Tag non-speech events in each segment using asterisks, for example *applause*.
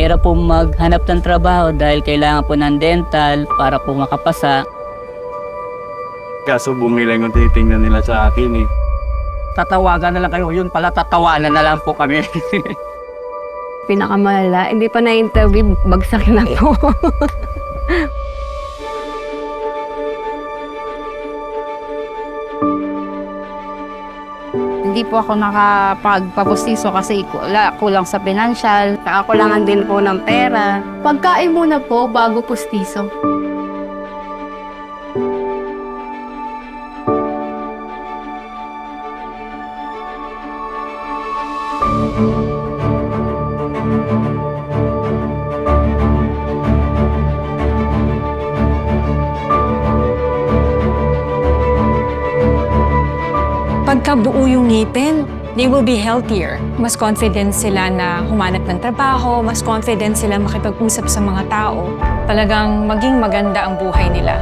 mahirap po maghanap ng trabaho dahil kailangan po ng dental para po makapasa. Kaso bumilang yung titingnan nila sa akin eh. Tatawagan na lang kayo. Yun pala, tatawanan na lang po kami. Pinakamalala, hindi pa na-interview, bagsak na po. *laughs* Hindi po ako nakapagpapustiso kasi kula- kulang sa financial. Kakakulangan din po ng pera. Pagkain muna po bago pustiso. Pagka buo yung ngipin, they will be healthier. Mas confident sila na humanap ng trabaho, mas confident sila makipag-usap sa mga tao. Talagang maging maganda ang buhay nila.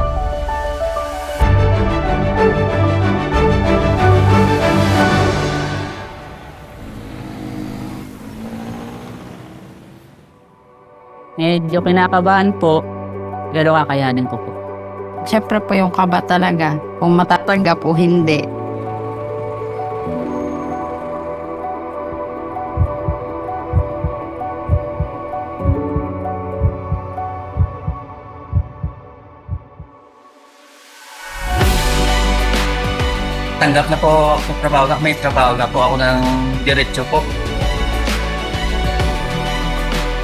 Medyo kinakabahan po, pero kakayanin ko po. Siyempre po yung kaba talaga. Kung matatanggap o hindi. Tanggap na po ako trabaho na. May trabaho na po ako ng diretso po.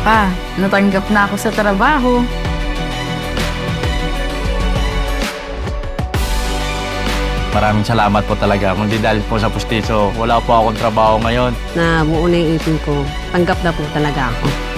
Pa, natanggap na ako sa trabaho. Maraming salamat po talaga. Hindi dahil po sa pustiso. Wala po akong trabaho ngayon. Na buo na yung ipin ko. Tanggap na po talaga ako.